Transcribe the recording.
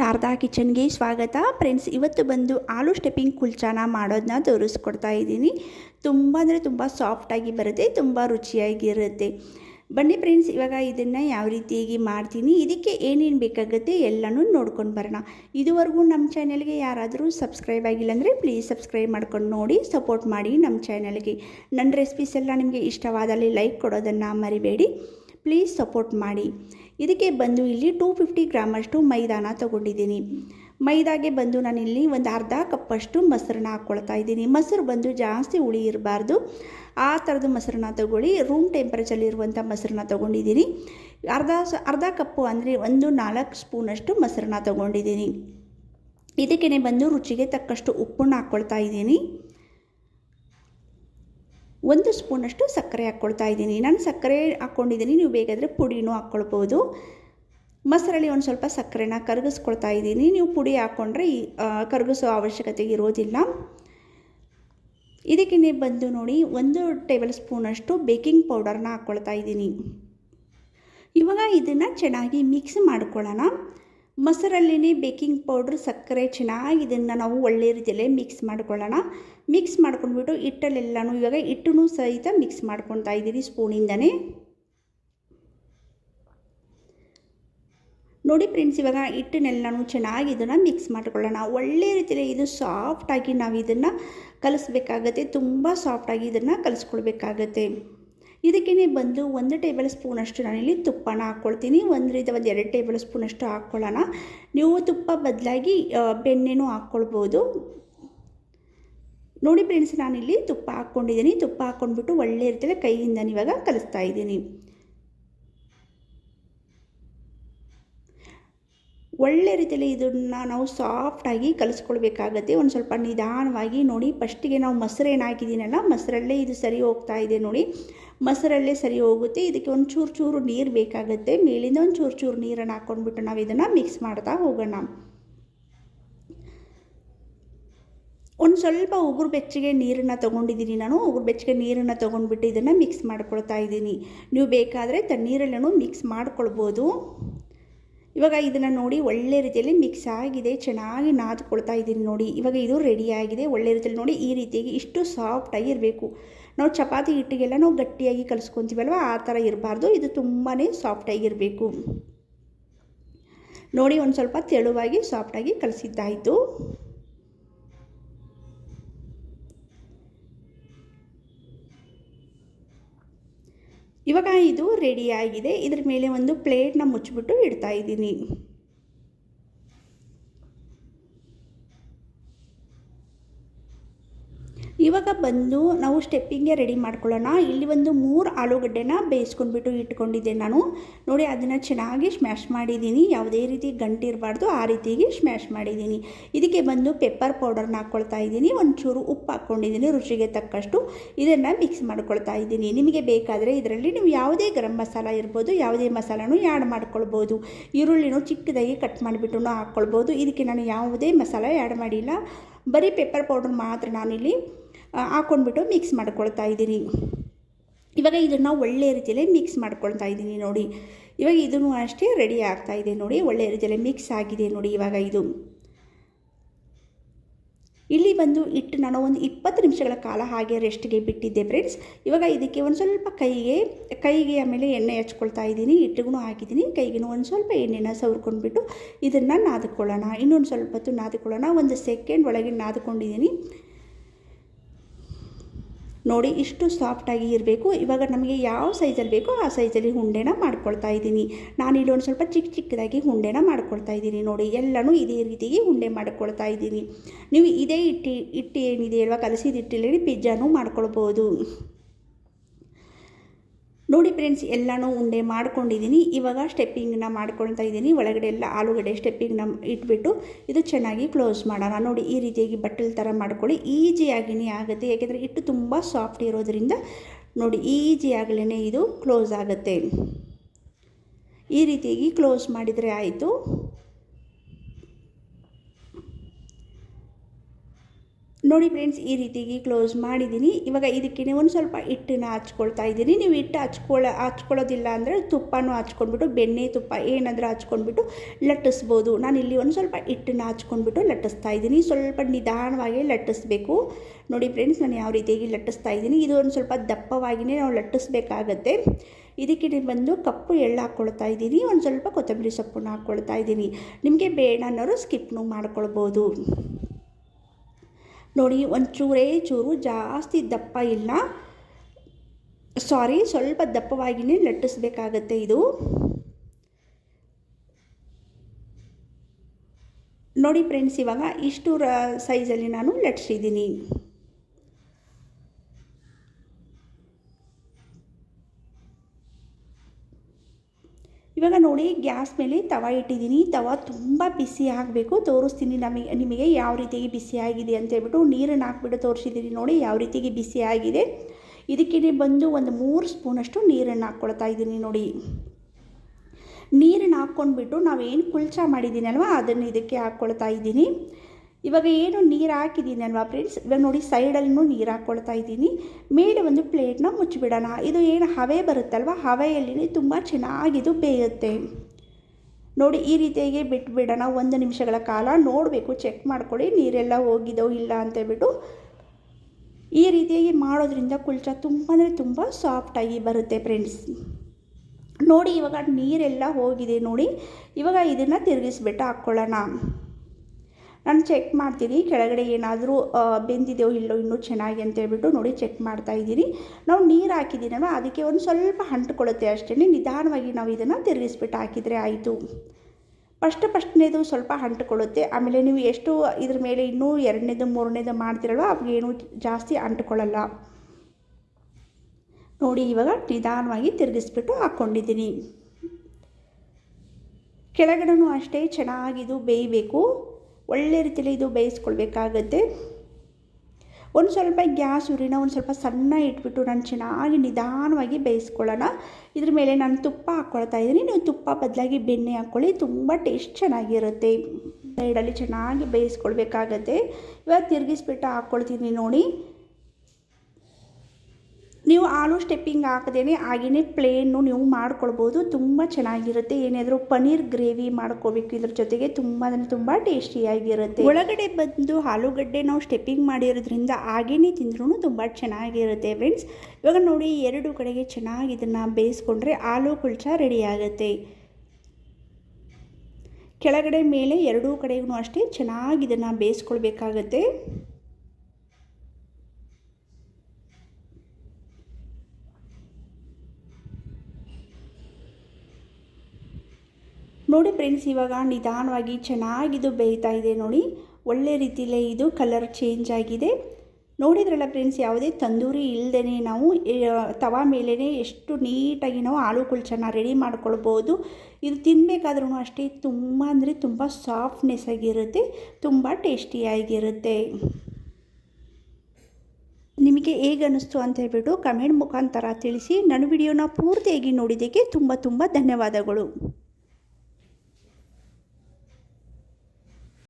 ಶಾರದಾ ಕಿಚನ್ಗೆ ಸ್ವಾಗತ. ಫ್ರೆಂಡ್ಸ್, ಇವತ್ತು ಬಂದು ಆಲೂ ಸ್ಟೆಪಿಂಗ್ ಕುಲ್ಚಾನ ಮಾಡೋದನ್ನ ತೋರಿಸ್ಕೊಡ್ತಾ ಇದ್ದೀನಿ. ತುಂಬ ಅಂದರೆ ತುಂಬ ಸಾಫ್ಟಾಗಿ ಬರುತ್ತೆ, ತುಂಬ ರುಚಿಯಾಗಿರುತ್ತೆ. ಬನ್ನಿ ಫ್ರೆಂಡ್ಸ್, ಇವಾಗ ಇದನ್ನು ಯಾವ ರೀತಿಯಾಗಿ ಮಾಡ್ತೀನಿ, ಇದಕ್ಕೆ ಏನೇನು ಬೇಕಾಗುತ್ತೆ ಎಲ್ಲನೂ ನೋಡ್ಕೊಂಡು ಬರೋಣ. ಇದುವರೆಗೂ ನಮ್ಮ ಚಾನಲ್ಗೆ ಯಾರಾದರೂ ಸಬ್ಸ್ಕ್ರೈಬ್ ಆಗಿಲ್ಲ ಅಂದರೆ ಪ್ಲೀಸ್ ಸಬ್ಸ್ಕ್ರೈಬ್ ಮಾಡ್ಕೊಂಡು ನೋಡಿ, ಸಪೋರ್ಟ್ ಮಾಡಿ ನಮ್ಮ ಚಾನೆಲ್ಗೆ. ನನ್ನ ರೆಸಿಪೀಸ್ ಎಲ್ಲ ನಿಮಗೆ ಇಷ್ಟವಾದಲ್ಲಿ ಲೈಕ್ ಕೊಡೋದನ್ನು ಮರಿಬೇಡಿ. ಪ್ಲೀಸ್ ಸಪೋರ್ಟ್ ಮಾಡಿ. ಇದಕ್ಕೆ ಬಂದು ಇಲ್ಲಿ ಟೂ ಫಿಫ್ಟಿ ಗ್ರಾಮಷ್ಟು ಮೈದಾನ ತೊಗೊಂಡಿದ್ದೀನಿ. ಮೈದಾಗೆ ಬಂದು ನಾನಿಲ್ಲಿ ಒಂದು ಅರ್ಧ ಕಪ್ಪಷ್ಟು ಮೊಸರನ್ನ ಹಾಕ್ಕೊಳ್ತಾ ಇದ್ದೀನಿ. ಮೊಸರು ಬಂದು ಜಾಸ್ತಿ ಹುಳಿ ಇರಬಾರ್ದು ಆ ಥರದ ಮೊಸರನ್ನ ತಗೊಳ್ಳಿ. ರೂಮ್ ಟೆಂಪರೇಚಲ್ಲಿರುವಂಥ ಮೊಸರನ್ನ ತೊಗೊಂಡಿದ್ದೀನಿ. ಅರ್ಧ ಅರ್ಧ ಕಪ್ಪು ಅಂದರೆ ಒಂದು ನಾಲ್ಕು ಸ್ಪೂನಷ್ಟು ಮೊಸರನ್ನ ತೊಗೊಂಡಿದ್ದೀನಿ. ಇದಕ್ಕೇ ಬಂದು ರುಚಿಗೆ ತಕ್ಕಷ್ಟು ಉಪ್ಪನ್ನು ಹಾಕ್ಕೊಳ್ತಾ ಇದ್ದೀನಿ. ಒಂದು ಸ್ಪೂನಷ್ಟು ಸಕ್ಕರೆ ಹಾಕ್ಕೊಳ್ತಾ ಇದ್ದೀನಿ. ನಾನು ಸಕ್ಕರೆ ಹಾಕ್ಕೊಂಡಿದ್ದೀನಿ. ನೀವು ಬೇಕಾದರೆ ಪುಡಿನೂ ಹಾಕ್ಕೊಳ್ಬೋದು. ಮೊಸರಲ್ಲಿ ಒಂದು ಸ್ವಲ್ಪ ಸಕ್ಕರೆನ ಕರಗಿಸ್ಕೊಳ್ತಾ ಇದ್ದೀನಿ. ನೀವು ಪುಡಿ ಹಾಕ್ಕೊಂಡ್ರೆ ಕರಗಿಸೋ ಅವಶ್ಯಕತೆ ಇರೋದಿಲ್ಲ. ಇದಕ್ಕೆ ಬಂದು ನೋಡಿ, ಒಂದು ಟೇಬಲ್ ಸ್ಪೂನಷ್ಟು ಬೇಕಿಂಗ್ ಪೌಡರ್ನ ಹಾಕ್ಕೊಳ್ತಾ ಇದ್ದೀನಿ. ಇವಾಗ ಇದನ್ನು ಚೆನ್ನಾಗಿ ಮಿಕ್ಸ್ ಮಾಡ್ಕೊಳ್ಳೋಣ. ಮೊಸರಲ್ಲಿನೇ ಬೇಕಿಂಗ್ ಪೌಡ್ರ್, ಸಕ್ಕರೆ, ಚೆನ್ನಾಗಿ ಇದನ್ನು ನಾವು ಒಳ್ಳೆ ರೀತಿಯಲ್ಲೇ ಮಿಕ್ಸ್ ಮಾಡ್ಕೊಳ್ಳೋಣ. ಮಿಕ್ಸ್ ಮಾಡ್ಕೊಂಡ್ಬಿಟ್ಟು ಹಿಟ್ಟಲ್ಲೆಲ್ಲನೂ ಇವಾಗ ಹಿಟ್ಟೂ ಸಹಿತ ಮಿಕ್ಸ್ ಮಾಡ್ಕೊತಾ ಇದ್ದೀರಿ ಸ್ಪೂನಿಂದನೇ. ನೋಡಿ ಫ್ರೆಂಡ್ಸ್ ಇವಾಗ ಹಿಟ್ಟನ್ನೆಲ್ಲನೂ ಚೆನ್ನಾಗಿ ಇದನ್ನು ಮಿಕ್ಸ್ ಮಾಡ್ಕೊಳ್ಳೋಣ. ಒಳ್ಳೆ ರೀತಿಯಲ್ಲಿ ಇದು ಸಾಫ್ಟಾಗಿ ನಾವು ಇದನ್ನು ಕಲಿಸ್ಬೇಕಾಗತ್ತೆ. ತುಂಬ ಸಾಫ್ಟಾಗಿ ಇದನ್ನು ಕಲಿಸ್ಕೊಳ್ಬೇಕಾಗತ್ತೆ. ಇದಕ್ಕೇ ಬಂದು ಒಂದು ಟೇಬಲ್ ಸ್ಪೂನಷ್ಟು ನಾನಿಲ್ಲಿ ತುಪ್ಪನ ಹಾಕ್ಕೊಳ್ತೀನಿ. ಒಂದರಿಂದ ಒಂದು ಎರಡು ಟೇಬಲ್ ಸ್ಪೂನಷ್ಟು ಹಾಕ್ಕೊಳ್ಳೋಣ. ನೀವು ತುಪ್ಪ ಬದಲಾಗಿ ಬೆಣ್ಣೆನೂ ಹಾಕ್ಕೊಳ್ಬೋದು. ನೋಡಿ ಫ್ರೆಂಡ್ಸ್ ನಾನಿಲ್ಲಿ ತುಪ್ಪ ಹಾಕ್ಕೊಂಡಿದ್ದೀನಿ. ತುಪ್ಪ ಹಾಕ್ಕೊಂಡ್ಬಿಟ್ಟು ಒಳ್ಳೆ ರೀತಿಯಲ್ಲಿ ಕೈಯಿಂದ ಇವಾಗ ಕಲಿಸ್ತಾ ಇದ್ದೀನಿ. ಒಳ್ಳೆ ರೀತಿಯಲ್ಲಿ ಇದನ್ನು ನಾವು ಸಾಫ್ಟಾಗಿ ಕಲಿಸ್ಕೊಳ್ಬೇಕಾಗತ್ತೆ. ಒಂದು ಸ್ವಲ್ಪ ನಿಧಾನವಾಗಿ ನೋಡಿ. ಫಸ್ಟಿಗೆ ನಾವು ಮೊಸರೇನು ಹಾಕಿದ್ದೀನಲ್ಲ, ಮೊಸರಲ್ಲೇ ಇದು ಸರಿ ಹೋಗ್ತಾ ಇದೆ ನೋಡಿ. ಮೊಸರಲ್ಲೇ ಸರಿ ಹೋಗುತ್ತೆ. ಇದಕ್ಕೆ ಒಂದು ಚೂರು ಚೂರು ನೀರು ಬೇಕಾಗುತ್ತೆ. ಮೇಲಿಂದ ಒಂದು ಚೂರು ಚೂರು ನೀರನ್ನು ಹಾಕ್ಕೊಂಡ್ಬಿಟ್ಟು ನಾವು ಇದನ್ನು ಮಿಕ್ಸ್ ಮಾಡ್ತಾ ಹೋಗೋಣ. ಒಂದು ಸ್ವಲ್ಪ ಉಗುರು ಬೆಚ್ಚಗೆ ನೀರನ್ನು ತೊಗೊಂಡಿದ್ದೀನಿ ನಾನು. ಉಗುರು ಬೆಚ್ಚಗೆ ನೀರನ್ನು ತೊಗೊಂಡ್ಬಿಟ್ಟು ಇದನ್ನು ಮಿಕ್ಸ್ ಮಾಡ್ಕೊಳ್ತಾ ಇದ್ದೀನಿ. ನೀವು ಬೇಕಾದರೆ ತಣ್ಣೀರಲ್ಲೂ ಮಿಕ್ಸ್ ಮಾಡ್ಕೊಳ್ಬೋದು. ಇವಾಗ ಇದನ್ನು ನೋಡಿ ಒಳ್ಳೆ ರೀತಿಯಲ್ಲಿ ಮಿಕ್ಸ್ ಆಗಿದೆ, ಚೆನ್ನಾಗಿ ನಾದ್ಕೊಳ್ತಾ ಇದ್ದೀನಿ ನೋಡಿ. ಇವಾಗ ಇದು ರೆಡಿಯಾಗಿದೆ ಒಳ್ಳೆ ರೀತಿಯಲ್ಲಿ ನೋಡಿ ಈ ರೀತಿಯಾಗಿ ಇಷ್ಟು ಸಾಫ್ಟಾಗಿ ಇರಬೇಕು. ನಾವು ಚಪಾತಿ ಹಿಟ್ಟಿಗೆಲ್ಲ ನಾವು ಗಟ್ಟಿಯಾಗಿ ಕಲಿಸ್ಕೊತೀವಲ್ವ ಆ ಥರ ಇರಬಾರ್ದು. ಇದು ತುಂಬಾ ಸಾಫ್ಟಾಗಿರಬೇಕು ನೋಡಿ ಒಂದು ಸ್ವಲ್ಪ ತೆಳುವಾಗಿ ಸಾಫ್ಟಾಗಿ ಕಲಿಸಿದ್ದಾಯಿತು. ಇವಾಗ ಇದು ರೆಡಿಯಾಗಿದೆ ಇದ್ರ ಮೇಲೆ ಒಂದು ಪ್ಲೇಟ್ನ ಮುಚ್ಚಿಬಿಟ್ಟು ಇಡ್ತಾ ಇದ್ದೀನಿ. ಇವಾಗ ಬಂದು ನಾವು ಸ್ಟೆಪ್ಪಿಂಗೆ ರೆಡಿ ಮಾಡ್ಕೊಳ್ಳೋಣ. ಇಲ್ಲಿ ಒಂದು ಮೂರು ಆಲೂಗಡ್ಡೆನ ಬೇಯಿಸ್ಕೊಂಡ್ಬಿಟ್ಟು ಇಟ್ಕೊಂಡಿದ್ದೆ ನಾನು. ನೋಡಿ, ಅದನ್ನು ಚೆನ್ನಾಗಿ ಸ್ಮ್ಯಾಶ್ ಮಾಡಿದ್ದೀನಿ. ಯಾವುದೇ ರೀತಿ ಗಂಟಿರಬಾರ್ದು ಆ ರೀತಿಗೆ ಸ್ಮ್ಯಾಶ್ ಮಾಡಿದ್ದೀನಿ. ಇದಕ್ಕೆ ಬಂದು ಪೆಪ್ಪರ್ ಪೌಡರ್ನ ಹಾಕ್ಕೊಳ್ತಾ ಇದ್ದೀನಿ. ಒಂಚೂರು ಉಪ್ಪು ಹಾಕ್ಕೊಂಡಿದ್ದೀನಿ ರುಚಿಗೆ ತಕ್ಕಷ್ಟು. ಇದನ್ನು ಮಿಕ್ಸ್ ಮಾಡ್ಕೊಳ್ತಾ ಇದ್ದೀನಿ. ನಿಮಗೆ ಬೇಕಾದರೆ ಇದರಲ್ಲಿ ನೀವು ಯಾವುದೇ ಗರಂ ಮಸಾಲ ಇರ್ಬೋದು, ಯಾವುದೇ ಮಸಾಲನೂ ಆ್ಯಡ್ ಮಾಡ್ಕೊಳ್ಬೋದು. ಈರುಳ್ಳಿನೂ ಚಿಕ್ಕದಾಗಿ ಕಟ್ ಮಾಡಿಬಿಟ್ಟು ಹಾಕ್ಕೊಳ್ಬೋದು ಇದಕ್ಕೆ ನಾನು ಯಾವುದೇ ಮಸಾಲ ಆ್ಯಡ್ ಮಾಡಿಲ್ಲ. ಬರೀ ಪೆಪ್ಪರ್ ಪೌಡರ್ ಮಾತ್ರ ನಾನಿಲ್ಲಿ ಹಾಕ್ಕೊಂಡ್ಬಿಟ್ಟು ಮಿಕ್ಸ್ ಮಾಡ್ಕೊಳ್ತಾ ಇದ್ದೀನಿ. ಇವಾಗ ಇದನ್ನು ಒಳ್ಳೆಯ ರೀತಿಯಲ್ಲಿ ಮಿಕ್ಸ್ ಮಾಡ್ಕೊಳ್ತಾ ಇದ್ದೀನಿ ನೋಡಿ. ಇವಾಗ ಇದನ್ನು ಅಷ್ಟೇ ರೆಡಿ ಆಗ್ತಾ ಇದೆ ನೋಡಿ. ಒಳ್ಳೆಯ ರೀತಿಯಲ್ಲಿ ಮಿಕ್ಸ್ ಆಗಿದೆ ನೋಡಿ ಇವಾಗ ಇದು. ಇಲ್ಲಿ ಬಂದು ಇಟ್ಟು ನಾನು ಒಂದು ಇಪ್ಪತ್ತು ನಿಮಿಷಗಳ ಕಾಲ ಹಾಗೆ ರೆಸ್ಟ್ಗೆ ಬಿಟ್ಟಿದ್ದೆ ಫ್ರೆಂಡ್ಸ್ ಇವಾಗ ಇದಕ್ಕೆ ಒಂದು ಸ್ವಲ್ಪ ಕೈಗೆ ಕೈಗೆ ಆಮೇಲೆ ಎಣ್ಣೆ ಹಚ್ಕೊಳ್ತಾ ಇದ್ದೀನಿ. ಇಟ್ಟಿಗೂ ಹಾಕಿದ್ದೀನಿ. ಕೈಗೆ ಒಂದು ಸ್ವಲ್ಪ ಎಣ್ಣೆನ ಸವರ್ಕೊಂಡ್ಬಿಟ್ಟು ಇದನ್ನು ನಾದಿಕೊಳ್ಳೋಣ. ಇನ್ನೊಂದು ಸ್ವಲ್ಪ ಹೊತ್ತು ನಾದಿಕೊಳ್ಳೋಣ. ಒಂದು ಸೆಕೆಂಡ್ ಒಳಗೆ ನಾದ್ಕೊಂಡಿದ್ದೀನಿ. ನೋಡಿ ಇಷ್ಟು ಸಾಫ್ಟಾಗಿ ಇರಬೇಕು. ಇವಾಗ ನಮಗೆ ಯಾವ ಸೈಜಲ್ಲಿ ಬೇಕೋ ಆ ಸೈಜಲ್ಲಿ ಹುಂಡೆನ ಮಾಡ್ಕೊಳ್ತಾ ಇದ್ದೀನಿ. ನಾನು ಒಂದು ಸ್ವಲ್ಪ ಚಿಕ್ಕ ಚಿಕ್ಕದಾಗಿ ಹುಂಡೆನ ಮಾಡ್ಕೊಳ್ತಾ ಇದ್ದೀನಿ. ನೋಡಿ, ಎಲ್ಲನೂ ಇದೇ ರೀತಿಗೆ ಹುಂಡೆ ಮಾಡ್ಕೊಳ್ತಾ ಇದ್ದೀನಿ. ನೀವು ಇದೇ ಇಟ್ಟು ಹಿಟ್ಟು ಏನಿದೆ ಅಲ್ವಾ? ಕಲಸಿದ ಹಿಟ್ಟಲ್ಲಿ ಪಿಜ್ಜಾನು ಮಾಡ್ಕೊಳ್ಬೋದು. ನೋಡಿ ಫ್ರೆಂಡ್ಸ್, ಎಲ್ಲನೂ ಉಂಡೆ ಮಾಡ್ಕೊಂಡಿದ್ದೀನಿ. ಇವಾಗ ಸ್ಟೆಪ್ಪಿಂಗ್ನ ಮಾಡ್ಕೊಳ್ತಾ ಇದ್ದೀನಿ. ಒಳಗಡೆ ಎಲ್ಲ ಆಲೂಗಡ್ಡೆ ಸ್ಟೆಪ್ಪಿಂಗ್ನ ಇಟ್ಬಿಟ್ಟು ಇದು ಚೆನ್ನಾಗಿ ಕ್ಲೋಸ್ ಮಾಡೋಣ. ನೋಡಿ, ಈ ರೀತಿಯಾಗಿ ಬಟ್ಟಲ್ ಥರ ಮಾಡ್ಕೊಳ್ಳಿ. ಈಸಿಯಾಗಿನೇ ಆಗುತ್ತೆ. ಯಾಕೆಂದರೆ ಹಿಟ್ಟು ತುಂಬ ಸಾಫ್ಟ್ ಇರೋದ್ರಿಂದ ನೋಡಿ ಈಸಿಯಾಗಲೇ ಇದು ಕ್ಲೋಸ್ ಆಗುತ್ತೆ. ಈ ರೀತಿಯಾಗಿ ಕ್ಲೋಸ್ ಮಾಡಿದರೆ ಆಯಿತು. ನೋಡಿ ಫ್ರೆಂಡ್ಸ್, ಈ ರೀತಿಯಾಗಿ ಕ್ಲೋಸ್ ಮಾಡಿದ್ದೀನಿ ಇವಾಗ ಇದಕ್ಕೆ ಒಂದು ಸ್ವಲ್ಪ ಹಿಟ್ಟನ್ನ ಹಚ್ಕೊಳ್ತಾ ಇದ್ದೀನಿ ನೀವು ಹಿಟ್ಟು ಹಚ್ಕೊಳ್ಳೋ ಹಚ್ಕೊಳ್ಳೋದಿಲ್ಲ ಅಂದರೆ ತುಪ್ಪನೂ ಹಚ್ಕೊಂಡ್ಬಿಟ್ಟು, ಬೆಣ್ಣೆ, ತುಪ್ಪ ಏನಾದರೂ ಹಚ್ಕೊಂಡ್ಬಿಟ್ಟು ಲಟ್ಟಿಸ್ಬೋದು. ನಾನು ಇಲ್ಲಿ ಒಂದು ಸ್ವಲ್ಪ ಹಿಟ್ಟನ್ನ ಹಚ್ಕೊಂಡ್ಬಿಟ್ಟು ಲಟ್ಟಿಸ್ತಾ ಇದ್ದೀನಿ. ಸ್ವಲ್ಪ ನಿಧಾನವಾಗಿ ಲಟ್ಟಿಸ್ಬೇಕು. ನೋಡಿ ಫ್ರೆಂಡ್ಸ್, ನಾನು ಯಾವ ರೀತಿಯಾಗಿ ಲಟ್ಟಿಸ್ತಾ ಇದ್ದೀನಿ. ಇದು ಒಂದು ಸ್ವಲ್ಪ ದಪ್ಪವಾಗಿಯೇ ನಾವು ಲಟ್ಟಿಸ್ಬೇಕಾಗತ್ತೆ. ಇದಕ್ಕೆ ಬಂದು ಕಪ್ಪು ಎಳ್ಳು ಹಾಕ್ಕೊಳ್ತಾ ಇದ್ದೀನಿ. ಒಂದು ಸ್ವಲ್ಪ ಕೊತ್ತಂಬರಿ ಸೊಪ್ಪನ್ನು ಹಾಕ್ಕೊಳ್ತಾ ಇದ್ದೀನಿ. ನಿಮಗೆ ಬೇಡ ಅನ್ನೋರು ಸ್ಕಿಪ್ನು ಮಾಡ್ಕೊಳ್ಬೋದು. ನೋಡಿ, ಒಂಚೂರೇ ಚೂರು ಜಾಸ್ತಿ ದಪ್ಪ ಇಲ್ಲ. ಸಾರಿ ಸ್ವಲ್ಪ ದಪ್ಪವಾಗಿಯೇ ಲಟ್ಟಿಸ್ಬೇಕಾಗತ್ತೆ ಇದು. ನೋಡಿ ಫ್ರೆಂಡ್ಸ್ ಇವಾಗ ಇಷ್ಟು ರ ಸೈಜಲ್ಲಿ ನಾನು ಲಟ್ಸಿದ್ದೀನಿ. ಇವಾಗ ನೋಡಿ ಗ್ಯಾಸ್ ಮೇಲೆ ತವ ಇಟ್ಟಿದ್ದೀನಿ. ತವ ತುಂಬ ಬಿಸಿ ಆಗಬೇಕು. ತೋರಿಸ್ತೀನಿ ನಮಗೆ, ನಿಮಗೆ ಯಾವ ರೀತಿಯಾಗಿ ಬಿಸಿ ಆಗಿದೆ ಅಂತ ಹೇಳ್ಬಿಟ್ಟು ನೀರನ್ನು ಹಾಕ್ಬಿಟ್ಟು ತೋರಿಸಿದ್ದೀನಿ ನೋಡಿ ಯಾವ ರೀತಿಗೆ ಬಿಸಿ ಆಗಿದೆ. ಇದಕ್ಕೆ ಬಂದು ಒಂದು ಮೂರು ಸ್ಪೂನಷ್ಟು ನೀರನ್ನು ಹಾಕ್ಕೊಳ್ತಾ ಇದ್ದೀನಿ ನೋಡಿ. ನೀರನ್ನು ಹಾಕ್ಕೊಂಡ್ಬಿಟ್ಟು ನಾವೇನು ಕುಲ್ಚಾ ಮಾಡಿದ್ದೀನಲ್ವ, ಅದನ್ನು ಇದಕ್ಕೆ ಹಾಕ್ಕೊಳ್ತಾ ಇದ್ದೀನಿ. ಇವಾಗ ಏನು ನೀರು ಹಾಕಿದ್ದೀನಿ ಅಲ್ವಾ ಫ್ರೆಂಡ್ಸ್ ಇವಾಗ ನೋಡಿ ಸೈಡಲ್ಲೂ ನೀರು ಹಾಕ್ಕೊಳ್ತಾ ಇದ್ದೀನಿ. ಮೇಲೆ ಒಂದು ಪ್ಲೇಟ್ನ ಮುಚ್ಚಿಬಿಡೋಣ. ಇದು ಏನು ಹವೆ ಬರುತ್ತಲ್ವ? ಹವೆಯಲ್ಲಿ ತುಂಬ ಚೆನ್ನಾಗಿದು ಬೇಯುತ್ತೆ. ನೋಡಿ, ಈ ರೀತಿಯಾಗಿ ಬಿಟ್ಬಿಡೋಣ. ಒಂದು ನಿಮಿಷಗಳ ಕಾಲ ನೋಡಬೇಕು ಚೆಕ್ ಮಾಡ್ಕೊಳ್ಳಿ. ನೀರೆಲ್ಲ ಹೋಗಿದೋ ಇಲ್ಲ ಅಂತೇಳ್ಬಿಟ್ಟು ಈ ರೀತಿಯಾಗಿ ಮಾಡೋದ್ರಿಂದ ಕುಲ್ಚ ತುಂಬ ಅಂದರೆ ತುಂಬ ಸಾಫ್ಟಾಗಿ ಬರುತ್ತೆ ಫ್ರೆಂಡ್ಸ್ ನೋಡಿ, ಇವಾಗ ನೀರೆಲ್ಲ ಹೋಗಿದೆ ನೋಡಿ. ಇವಾಗ ಇದನ್ನು ತಿರುಗಿಸ್ಬಿಟ್ಟು ಹಾಕ್ಕೊಳ್ಳೋಣ. ನಾನು ಚೆಕ್ ಮಾಡ್ತೀನಿ, ಕೆಳಗಡೆ ಏನಾದರೂ ಬೆಂದಿದೆಯೋ ಇಲ್ಲೋ ಇನ್ನೂ ಚೆನ್ನಾಗಿ ಅಂತ ಹೇಳ್ಬಿಟ್ಟು ನೋಡಿ ಚೆಕ್ ಮಾಡ್ತಾ ಇದ್ದೀನಿ. ನಾವು ನೀರು ಹಾಕಿದ್ದೀನಲ್ವ ಅದಕ್ಕೆ ಒಂದು ಸ್ವಲ್ಪ ಅಂಟ್ಕೊಳ್ಳುತ್ತೆ ಅಷ್ಟೇ, ನಿಧಾನವಾಗಿ ನಾವು ಇದನ್ನು ತಿರುಗಿಸ್ಬಿಟ್ಟು ಹಾಕಿದರೆ ಆಯಿತು. ಫಸ್ಟ್ ಫಸ್ಟ್ನೇದು ಸ್ವಲ್ಪ ಅಂಟ್ಕೊಳ್ಳುತ್ತೆ, ಆಮೇಲೆ ನೀವು ಎಷ್ಟು ಇದ್ರ ಮೇಲೆ ಇನ್ನೂ ಎರಡನೇದು, ಮೂರನೇದು ಮಾಡ್ತಿರಲ್ವ ಅವಾಗೇನು ಜಾಸ್ತಿ ಅಂಟ್ಕೊಳ್ಳಲ್ಲ. ನೋಡಿ ಇವಾಗ ನಿಧಾನವಾಗಿ ತಿರುಗಿಸ್ಬಿಟ್ಟು ಹಾಕ್ಕೊಂಡಿದ್ದೀನಿ ಕೆಳಗಡೆನೂ ಅಷ್ಟೇ ಚೆನ್ನಾಗಿದು ಬೇಯಬೇಕು. ಒಳ್ಳೆ ರೀತಿಯಲ್ಲಿ ಇದು ಬೇಯಿಸ್ಕೊಳ್ಬೇಕಾಗತ್ತೆ. ಒಂದು ಸ್ವಲ್ಪ ಗ್ಯಾಸ್ ಉರಿನ ಒಂದು ಸ್ವಲ್ಪ ಸಣ್ಣ ಇಟ್ಬಿಟ್ಟು ನಾನು ಚೆನ್ನಾಗಿ ನಿಧಾನವಾಗಿ ಬೇಯಿಸ್ಕೊಳ್ಳೋಣ. ಇದ್ರ ಮೇಲೆ ನಾನು ತುಪ್ಪ ಹಾಕ್ಕೊಳ್ತಾ ಇದ್ದೀನಿ. ನೀವು ತುಪ್ಪ ಬದಲಾಗಿ ಬೆಣ್ಣೆ ಹಾಕ್ಕೊಳ್ಳಿ, ತುಂಬ ಟೇಸ್ಟ್ ಚೆನ್ನಾಗಿರುತ್ತೆ. ಸೈಡಲ್ಲಿ ಚೆನ್ನಾಗಿ ಬೇಯಿಸ್ಕೊಳ್ಬೇಕಾಗತ್ತೆ. ಇವಾಗ ತಿರುಗಿಸ್ಬಿಟ್ಟು ಹಾಕ್ಕೊಳ್ತೀನಿ ನೋಡಿ. ನೀವು ಆಲೂ ಸ್ಟೆಪ್ಪಿಂಗ್ ಹಾಕದೇ ಹಾಗೆಯೇ ಪ್ಲೇನು ನೀವು ಮಾಡ್ಕೊಳ್ಬೋದು. ತುಂಬ ಚೆನ್ನಾಗಿರುತ್ತೆ. ಏನಾದರೂ ಪನ್ನೀರ್ ಗ್ರೇವಿ ಮಾಡ್ಕೋಬೇಕು ಇದ್ರ ಜೊತೆಗೆ ತುಂಬ ಅಂದರೆ ತುಂಬ ಟೇಸ್ಟಿಯಾಗಿರುತ್ತೆ ಒಳಗಡೆ ಬಂದು ಆಲೂಗಡ್ಡೆ ನಾವು ಸ್ಟೆಪ್ಪಿಂಗ್ ಮಾಡಿರೋದ್ರಿಂದ ಹಾಗೆಯೇ ತಿಂದ್ರೂ ತುಂಬ ಚೆನ್ನಾಗಿರುತ್ತೆ ಫ್ರೆಂಡ್ಸ್ ಇವಾಗ ನೋಡಿ ಎರಡು ಕಡೆಗೆ ಚೆನ್ನಾಗಿ ಇದನ್ನು ಬೇಯಿಸ್ಕೊಂಡ್ರೆ ಆಲೂ ಕುಲ್ಚ ರೆಡಿ ಆಗುತ್ತೆ. ಕೆಳಗಡೆ ಮೇಲೆ ಎರಡೂ ಕಡೆಗೂ ಅಷ್ಟೇ ಚೆನ್ನಾಗಿ ಇದನ್ನು ಬೇಯಿಸ್ಕೊಳ್ಬೇಕಾಗತ್ತೆ. ನೋಡಿ ಫ್ರೆಂಡ್ಸ್ ಇವಾಗ ನಿಧಾನವಾಗಿ ಚೆನ್ನಾಗಿದು ಬೇಯ್ತಾ ಇದೆ ನೋಡಿ. ಒಳ್ಳೆ ರೀತಿಯಲ್ಲೇ ಇದು ಕಲರ್ ಚೇಂಜ್ ಆಗಿದೆ. ನೋಡಿದ್ರಲ್ಲ ಫ್ರೆಂಡ್ಸ್ ಯಾವುದೇ ತಂದೂರಿ ಇಲ್ಲದೇ ನಾವು ತವಾ ಮೇಲೇ ಎಷ್ಟು ನೀಟಾಗಿ ನಾವು ಆಲೂ ಕುಲ್ಚನ ರೆಡಿ ಮಾಡ್ಕೊಳ್ಬೋದು. ಇದು ತಿನ್ನಬೇಕಾದ್ರೂ ಅಷ್ಟೇ ತುಂಬ ಅಂದರೆ ತುಂಬ ಸಾಫ್ಟ್ನೆಸ್ ಆಗಿರುತ್ತೆ, ತುಂಬ ಟೇಸ್ಟಿಯಾಗಿರುತ್ತೆ ನಿಮಗೆ ಹೇಗೆ ಅನ್ನಿಸ್ತು ಅಂತ ಹೇಳ್ಬಿಟ್ಟು ಕಮೆಂಟ್ ಮುಖಾಂತರ ತಿಳಿಸಿ. ನನ್ನ ವಿಡಿಯೋನ ಪೂರ್ತಿಯಾಗಿ ನೋಡಿದ್ದಕ್ಕೆ ತುಂಬ ತುಂಬ ಧನ್ಯವಾದಗಳು.